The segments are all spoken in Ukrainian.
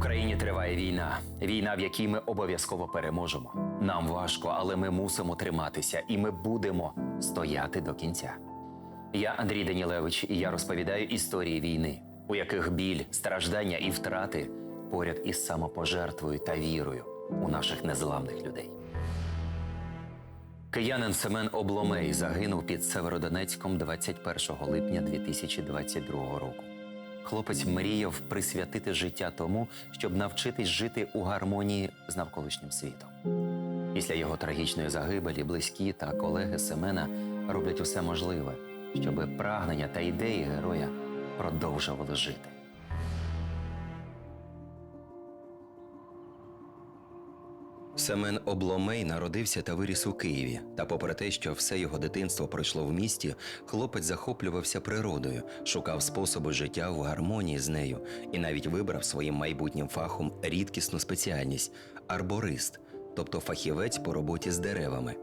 Україні триває війна. Війна, в якій ми обов'язково переможемо. Нам важко, але ми мусимо триматися, і ми будемо стояти до кінця. Я Андрій Данілевич, і я розповідаю історії війни, у яких біль, страждання і втрати поряд із самопожертвою та вірою у наших незламних людей. Киянин Семен Обломей загинув під Северодонецьком 21 липня 2022 року. Хлопець мріяв присвятити життя тому, щоб навчитись жити у гармонії з навколишнім світом. Після його трагічної загибелі близькі та колеги Семена роблять усе можливе, щоб прагнення та ідеї героя продовжували жити. Семен Обломей народився та виріс у Києві. Та, попри те, що все його дитинство пройшло в місті, хлопець захоплювався природою, шукав способи життя в гармонії з нею і навіть вибрав своїм майбутнім фахом рідкісну спеціальність арборист, тобто фахівець по роботі з деревами.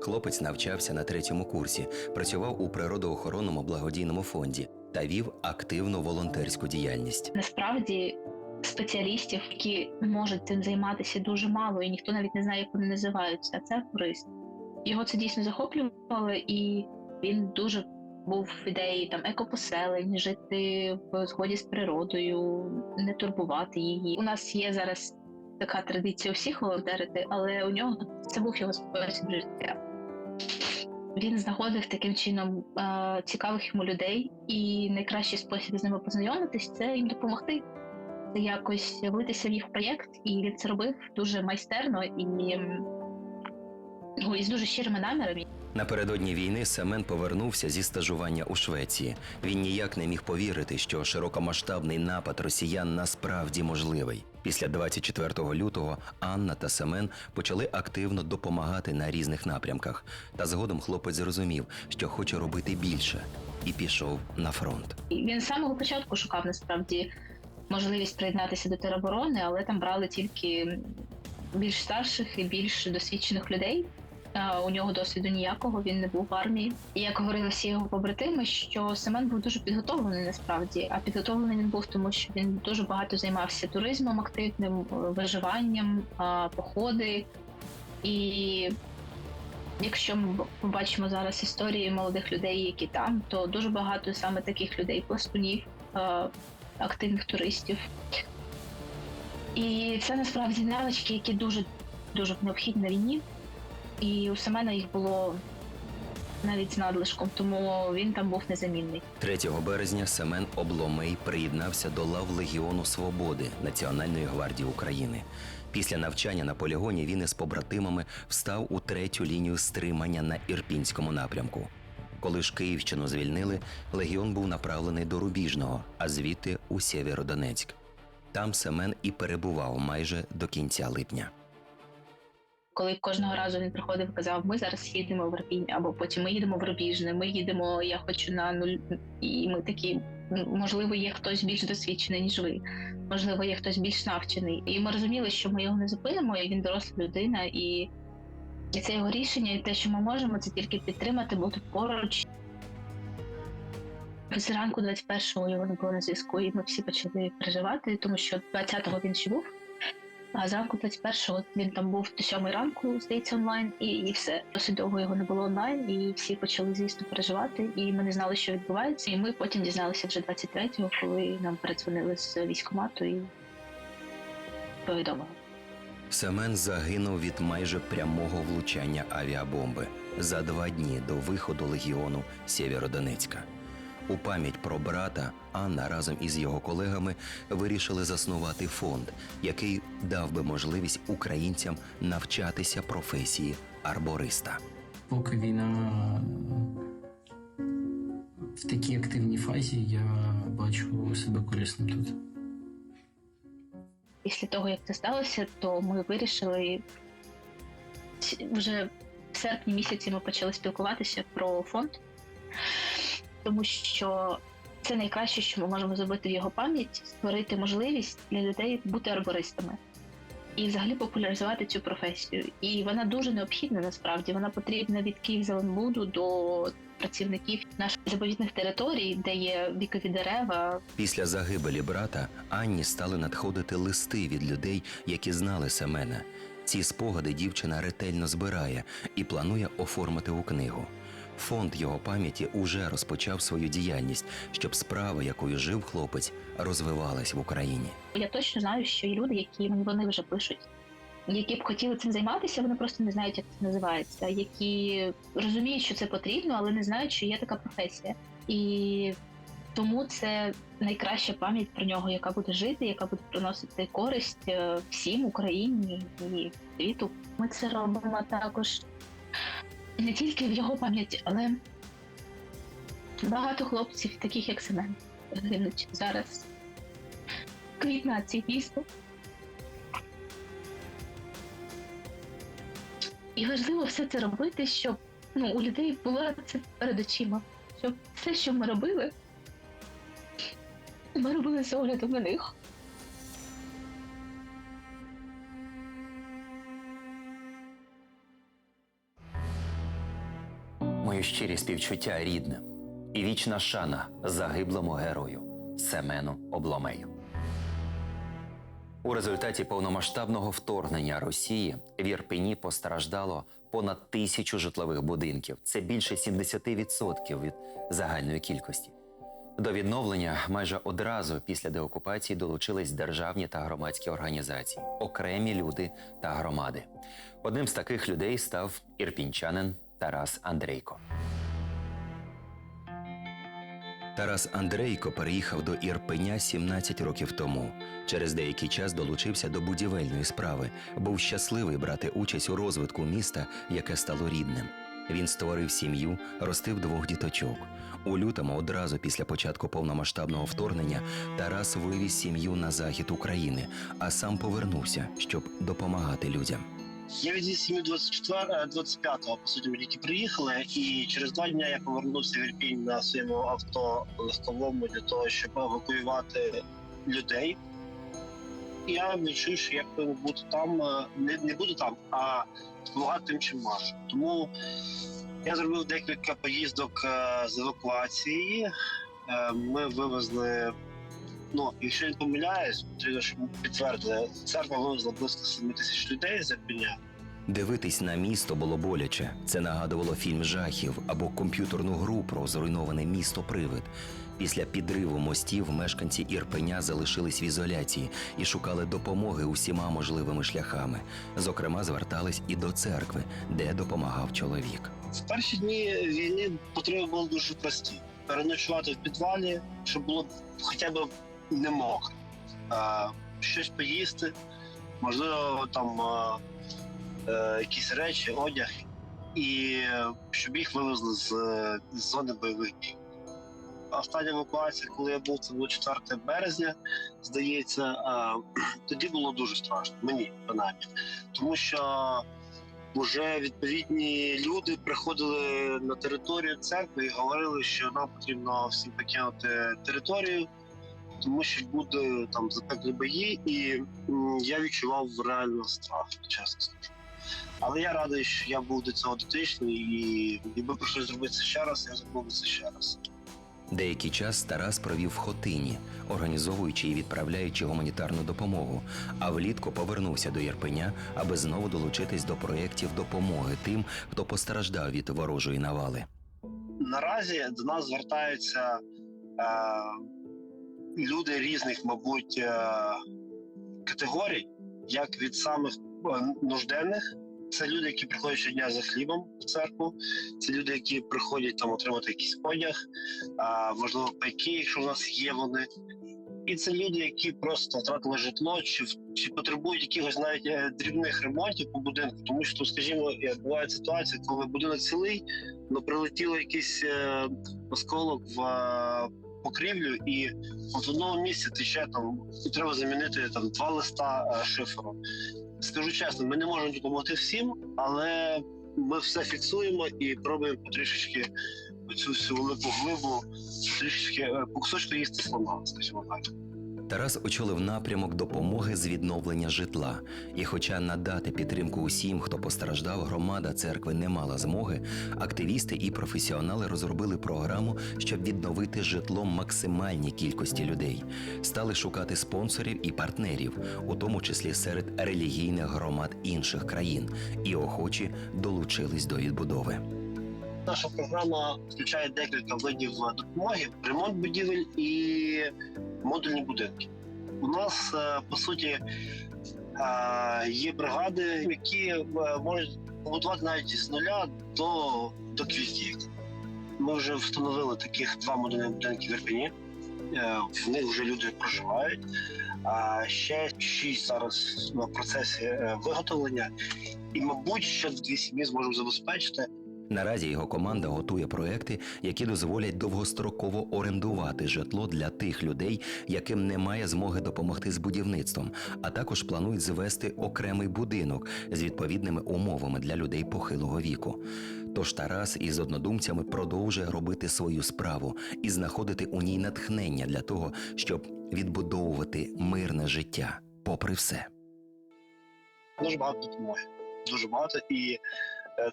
Хлопець навчався на третьому курсі, працював у природоохоронному благодійному фонді та вів активну волонтерську діяльність. Насправді спеціалістів, які можуть цим займатися, дуже мало, і ніхто навіть не знає, як вони називаються. Це користь. Його це дійсно захоплювало, і він дуже був в ідеї там екопоселень, жити в згоді з природою, не турбувати її. У нас є зараз така традиція всіх волонтерити, але у нього це був його спосіб життя. Він знаходив таким чином цікавих йому людей, і найкращий спосіб з ними познайомитись це їм допомогти якось влитися в їх проєкт, і він це робив дуже майстерно і, ну, і з дуже щирими намірами. Напередодні війни Семен повернувся зі стажування у Швеції. Він ніяк не міг повірити, що широкомасштабний напад росіян насправді можливий. Після 24 лютого Анна та Семен почали активно допомагати на різних напрямках. Та згодом хлопець зрозумів, що хоче робити більше, і пішов на фронт. Він з самого початку шукав насправді можливість приєднатися до тероборони, але там брали тільки більш старших і більш досвідчених людей. У нього досвіду ніякого, він не був в армії. І як говорили всі його побратими, що Семен був дуже підготовлений насправді. А підготовлений він був, тому що він дуже багато займався туризмом активним, е, виживанням, походи. І якщо ми побачимо зараз історії молодих людей, які там, то дуже багато саме таких людей, пластунів, е, активних туристів. І це насправді навички, які дуже дуже необхідні на війні. І у Семена їх було навіть з надлишком, тому він там був незамінний. 3 березня Семен Обломей приєднався до лав Легіону Свободи Національної гвардії України. Після навчання на полігоні він із побратимами встав у третю лінію стримання на Ірпінському напрямку. Коли ж Київщину звільнили, легіон був направлений до Рубіжного, а звідти у Сєвєродонецьк. Там Семен і перебував майже до кінця липня. Коли кожного разу він приходив казав, ми зараз їдемо в Рпінь, або потім ми їдемо в Рубіжне, ми їдемо, я хочу на нуль. І ми такі, можливо, є хтось більш досвідчений, ніж ви, можливо, є хтось більш навчений. І ми розуміли, що ми його не зупинимо, і він доросла людина, і, і це його рішення, і те, що ми можемо, це тільки підтримати, бути поруч. Зранку 21-го його не було на зв'язку, і ми всі почали переживати, тому що 20-го він ще був. А зранку 21-го він там був до 7 ранку, здається, онлайн, і, і все. Досить довго його не було онлайн, і всі почали, звісно, переживати. І ми не знали, що відбувається. І ми потім дізналися вже 23-го, коли нам передзвонили з військкомату і повідомили. Семен загинув від майже прямого влучання авіабомби за два дні до виходу легіону Сєвєродонецька. У пам'ять про брата Анна разом із його колегами вирішили заснувати фонд, який дав би можливість українцям навчатися професії арбориста. Поки війна в такій активній фазі, я бачу себе корисним тут. Після того, як це сталося, то ми вирішили вже в серпні місяці ми почали спілкуватися про фонд, тому що це найкраще, що ми можемо зробити в його пам'ять, створити можливість для людей бути арбористами. І взагалі популяризувати цю професію. І вона дуже необхідна насправді. Вона потрібна від Київ-Зеленбуду до працівників наших заповідних територій, де є вікові дерева, Після загибелі брата Анні стали надходити листи від людей, які знали Семена. Ці спогади дівчина ретельно збирає і планує оформити у книгу. Фонд його пам'яті уже розпочав свою діяльність, щоб справа, якою жив хлопець, розвивалась в Україні. Я точно знаю, що є люди, які вони вже пишуть, які б хотіли цим займатися, вони просто не знають, як це називається, які розуміють, що це потрібно, але не знають, що є така професія. І тому це найкраща пам'ять про нього, яка буде жити, яка буде приносити користь е, всім Україні і світу. Ми це робимо також не тільки в його пам'яті, але багато хлопців, таких як Семен, гинуть зараз. Квітна ці дійсно. І важливо все це робити, щоб ну, у людей було це перед очима. Щоб все, що ми робили, ми робили з оглядом на них. Щирі співчуття рідним і вічна шана загиблому герою Семену Обломею. У результаті повномасштабного вторгнення Росії в Ірпені постраждало понад тисячу житлових будинків. Це більше 70% від загальної кількості. До відновлення майже одразу після деокупації долучились державні та громадські організації, окремі люди та громади. Одним з таких людей став ірпінчанин Тарас Андрейко. Тарас Андрейко переїхав до Ірпеня 17 років тому. Через деякий час долучився до будівельної справи. Був щасливий брати участь у розвитку міста, яке стало рідним. Він створив сім'ю, ростив двох діточок. У лютому, одразу після початку повномасштабного вторгнення, Тарас вивіз сім'ю на захід України, а сам повернувся, щоб допомагати людям. Я відвіз сім'ю 24, 25-го, по суті, ми тільки приїхали, і через два дні я повернувся в Ірпінь на своєму авто легковому для того, щоб евакуювати людей. Я відчув, що я бути там, е, не, не буду там, а допомагати тим, чим можу. Тому я зробив декілька поїздок е, з евакуації. Е, Ми вивезли, ну, якщо я не помиляюсь, щоб підтвердили, церква вивезла близько 7 тисяч людей з Ірпеня. Дивитись на місто було боляче. Це нагадувало фільм жахів або комп'ютерну гру про зруйноване місто Привид. Після підриву мостів мешканці Ірпеня залишились в ізоляції і шукали допомоги усіма можливими шляхами. Зокрема, звертались і до церкви, де допомагав чоловік. В перші дні війни потреби були дуже прості: переночувати в підвалі, щоб було хоча б не мокро, а, щось поїсти, можливо, там а, е, якісь речі, одяг, і е, щоб їх вивезли з, е, з зони бойових дій. Остання евакуація, коли я був, це було 4 березня, здається, а, тоді було дуже страшно, мені принаймні, тому що вже відповідні люди приходили на територію церкви і говорили, що нам потрібно всім покинути територію, тому що буде там запеклі бої, і я відчував реально страх, чесно скажу. Але я радий, що я був до цього дотичний, і якби прийшлося зробити це ще раз, я зробив це ще раз. Деякий час Тарас провів в Хотині, організовуючи і відправляючи гуманітарну допомогу, а влітку повернувся до Єрпеня, аби знову долучитись до проєктів допомоги тим, хто постраждав від ворожої навали. Наразі до нас звертаються е, люди різних, мабуть, е, категорій, як від самих е, нужденних. Це люди, які приходять щодня за хлібом в церкву. Це люди, які приходять там отримати якийсь одяг, а, можливо, пайки, якщо в нас є вони. І це люди, які просто втратили житло, чи, чи потребують якихось навіть е, дрібних ремонтів по будинку. Тому що, скажімо, буває ситуація, коли будинок цілий, але прилетіло якийсь осколок в покрівлю, і от в одному місці тече там, і треба замінити там два листа е, шиферу. Скажу чесно, ми не можемо допомогти всім, але ми все фіксуємо і пробуємо потрішечки цю всю велику глибу, трішечки е, по кусочку їсти слона, скажімо так. Тарас очолив напрямок допомоги з відновлення житла. І, хоча надати підтримку усім, хто постраждав, громада церкви не мала змоги, активісти і професіонали розробили програму, щоб відновити житло максимальній кількості людей. Стали шукати спонсорів і партнерів, у тому числі серед релігійних громад інших країн, і охочі долучились до відбудови. Наша програма включає декілька видів допомоги: ремонт будівель і модульні будинки. У нас е, по суті е, є бригади, які е, можуть побудувати навіть з нуля до, до квітів. Ми вже встановили таких два модульні будинки в Ірпені. Е, В них вже люди проживають. Ще шість зараз в процесі е, виготовлення, і, мабуть, ще дві сім'ї зможемо забезпечити. Наразі його команда готує проекти, які дозволять довгостроково орендувати житло для тих людей, яким немає змоги допомогти з будівництвом, а також планують звести окремий будинок з відповідними умовами для людей похилого віку. Тож Тарас із однодумцями продовжує робити свою справу і знаходити у ній натхнення для того, щоб відбудовувати мирне життя, попри все. дуже багато допомоги. Дуже багато. І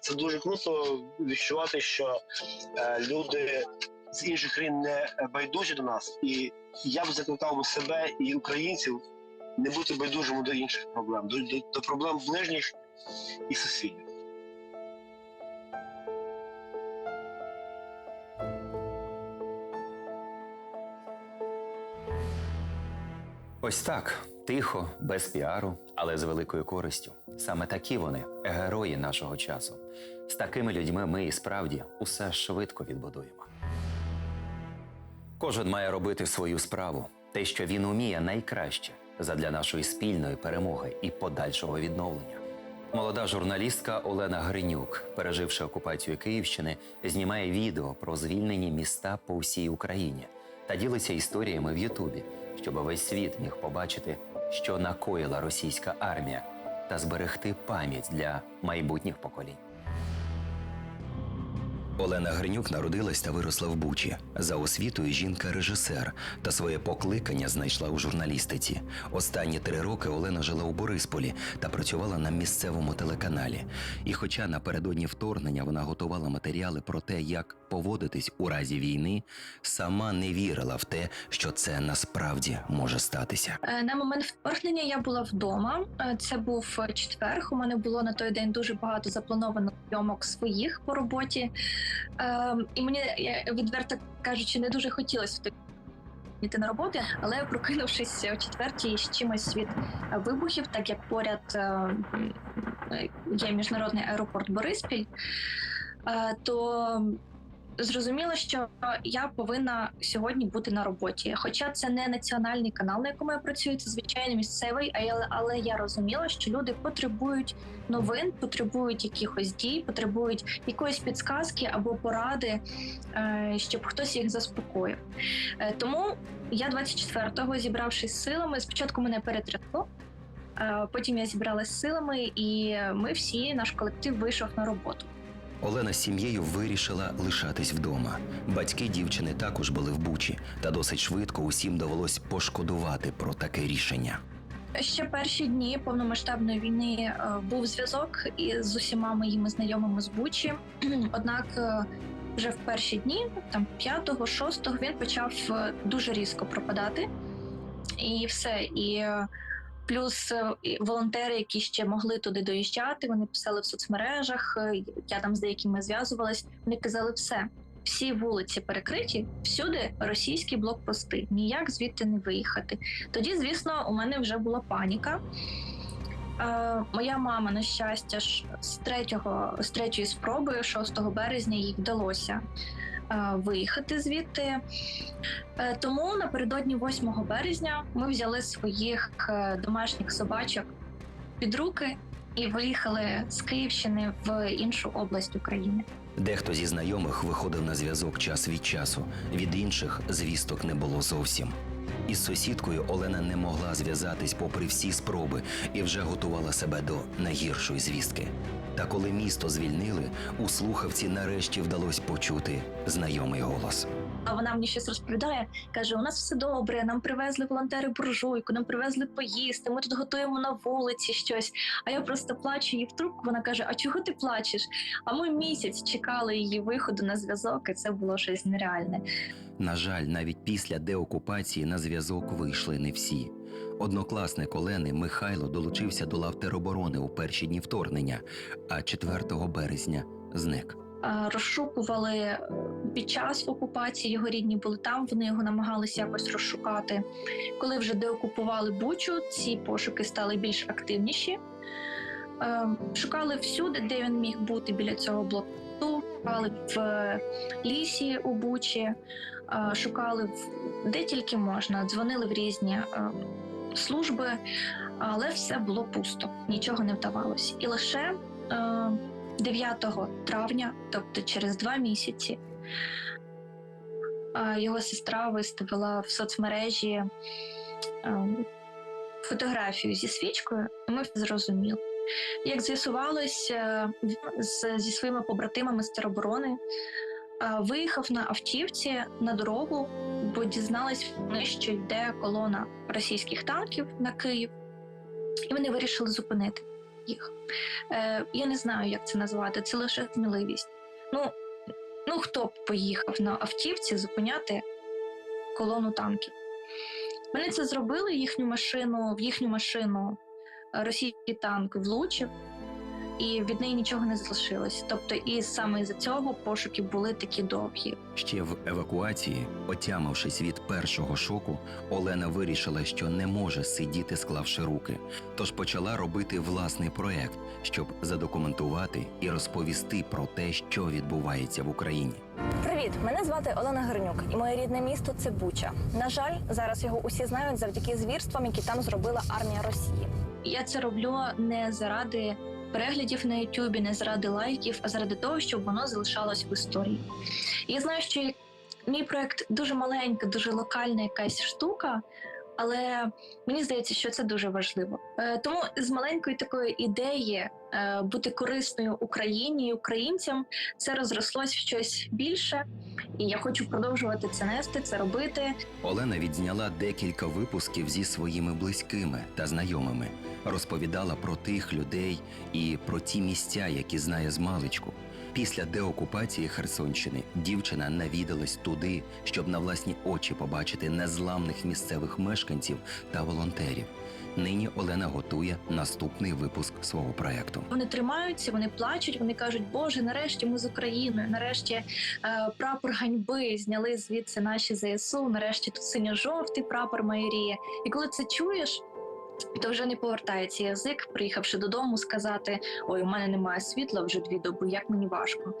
це дуже круто відчувати, що е, люди з інших країн не байдужі до нас. І я б закликав себе і українців не бути байдужими до інших проблем, до, до, до проблем ближніх і сусідів. Ось так, тихо, без піару, але з великою користю. Саме такі вони герої нашого часу. З такими людьми ми і справді усе швидко відбудуємо. Кожен має робити свою справу, те, що він уміє найкраще задля нашої спільної перемоги і подальшого відновлення. Молода журналістка Олена Гринюк, переживши окупацію Київщини, знімає відео про звільнені міста по всій Україні та ділиться історіями в Ютубі, щоб весь світ міг побачити, що накоїла російська армія, та зберегти пам'ять для майбутніх поколінь. Олена Гринюк народилась та виросла в Бучі. За освітою жінка-режисер та своє покликання знайшла у журналістиці. Останні три роки Олена жила у Борисполі та працювала на місцевому телеканалі. І хоча напередодні вторгнення вона готувала матеріали про те, як поводитись у разі війни, сама не вірила в те, що це насправді може статися. Е, На момент вторгнення я була вдома. Е, Це був е, четверг. У мене було на той день дуже багато заплановано зйомок своїх по роботі. Е, І мені відверто кажучи, не дуже хотілося в йти на роботу, але прокинувшись о четвертій з чимось від вибухів, так як поряд є міжнародний аеропорт Бориспіль, то зрозуміло, що я повинна сьогодні бути на роботі. Хоча це не національний канал, на якому я працюю, це звичайно місцевий, але, але я розуміла, що люди потребують новин, потребують якихось дій, потребують якоїсь підсказки або поради, е, щоб хтось їх заспокоїв. Е, Тому я 24-го, зібравшись силами, спочатку мене перетрясло. е, Потім я зібралася з силами, і ми всі, наш колектив, вийшов на роботу. Олена з сім'єю вирішила лишатись вдома. Батьки дівчини також були в Бучі, та досить швидко усім довелось пошкодувати про таке рішення. Ще перші дні повномасштабної війни е, був зв'язок із усіма моїми знайомими з Бучі. Однак е, вже в перші дні, там 5-го, 6-го, він почав е, дуже різко пропадати. І все. І плюс е, волонтери, які ще могли туди доїжджати, вони писали в соцмережах. е, Я там з деякими зв'язувалась. Вони казали все. Всі вулиці перекриті, всюди російські блокпости. Ніяк звідти не виїхати. Тоді, звісно, у мене вже була паніка. Е, моя мама, на щастя, ж з третього з третьої спроби, 6 березня, їй вдалося виїхати звідти. Е, тому напередодні 8 березня ми взяли своїх е, домашніх собачок під руки і виїхали з Київщини в іншу область України. Дехто зі знайомих виходив на зв'язок час від часу, від інших звісток не було зовсім. Із сусідкою Олена не могла зв'язатись попри всі спроби і вже готувала себе до найгіршої звістки. Та коли місто звільнили, у слухавці нарешті вдалося почути знайомий голос. А вона мені щось розповідає, каже: у нас все добре, нам привезли волонтери буржуйку, нам привезли поїсти, ми тут готуємо на вулиці щось. А я просто плачу їй в трубку. Вона каже: А чого ти плачеш? А ми місяць чекали її виходу на зв'язок, і це було щось нереальне. На жаль, навіть після деокупації на зв'язок вийшли не всі. Однокласник Олени Михайло долучився до лав тероборони у перші дні вторгнення, а 4 березня зник. Е, Розшукували е, під час окупації. Його рідні були там. Вони його намагалися якось розшукати. Коли вже деокупували Бучу, ці пошуки стали більш активніші. Е, Шукали всюди, де він міг бути біля цього блоку. Шукали в лісі у Бучі, е, шукали де тільки можна. Дзвонили в різні е, служби, але все було пусто, нічого не вдавалося. І лише е, 9 травня, тобто через два місяці, е, його сестра виставила в соцмережі е, фотографію зі свічкою, і ми зрозуміли. Як з'ясувалось, е, зі своїми побратимами з тероборони е, виїхав на автівці на дорогу, бо дізналась вони, що йде колона російських танків на Київ, і вони вирішили зупинити їх. Е, я не знаю, як це назвати, це лише сміливість. Ну, ну хто б поїхав на автівці зупиняти колону танків? Вони це зробили, їхню машину, в їхню машину російський танк влучив, і від неї нічого не залишилось. Тобто, і саме із-за цього пошуки були такі довгі. Ще в евакуації, отямившись від першого шоку, Олена вирішила, що не може сидіти, склавши руки, тож почала робити власний проект, щоб задокументувати і розповісти про те, що відбувається в Україні. Привіт, мене звати Олена Горнюк, і моє рідне місто це Буча. На жаль, зараз його усі знають завдяки звірствам, які там зробила армія Росії. Я це роблю не заради переглядів на Ютубі, не заради лайків, а заради того, щоб воно залишалось в історії. І я знаю, що мій проект дуже маленька, дуже локальна якась штука. Але мені здається, що це дуже важливо. Е, Тому з маленької такої ідеї е, бути корисною Україні і українцям це розрослось в щось більше, і я хочу продовжувати це нести, це робити. Олена відзняла декілька випусків зі своїми близькими та знайомими, розповідала про тих людей і про ті місця, які знає з маличку. Після деокупації Херсонщини дівчина навідалась туди, щоб на власні очі побачити незламних місцевих мешканців та волонтерів. Нині Олена готує наступний випуск свого проекту. Вони тримаються, вони плачуть. Вони кажуть, Боже, нарешті ми з Україною. Нарешті е, прапор ганьби зняли звідси наші ЗСУ. Нарешті тут синьо-жовтий прапор майоріє. І коли це чуєш. То вже не повертається язик, приїхавши додому, сказати: Ой, у мене немає світла вже дві доби, як мені важко.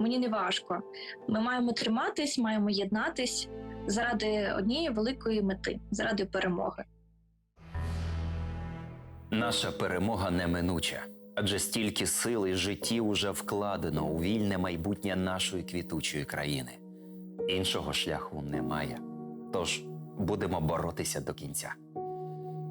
Мені не важко. Ми маємо триматись, маємо єднатись заради однієї великої мети, заради перемоги. Наша перемога неминуча, адже стільки сил і життів уже вкладено у вільне майбутнє нашої квітучої країни. Іншого шляху немає. Тож будемо боротися до кінця.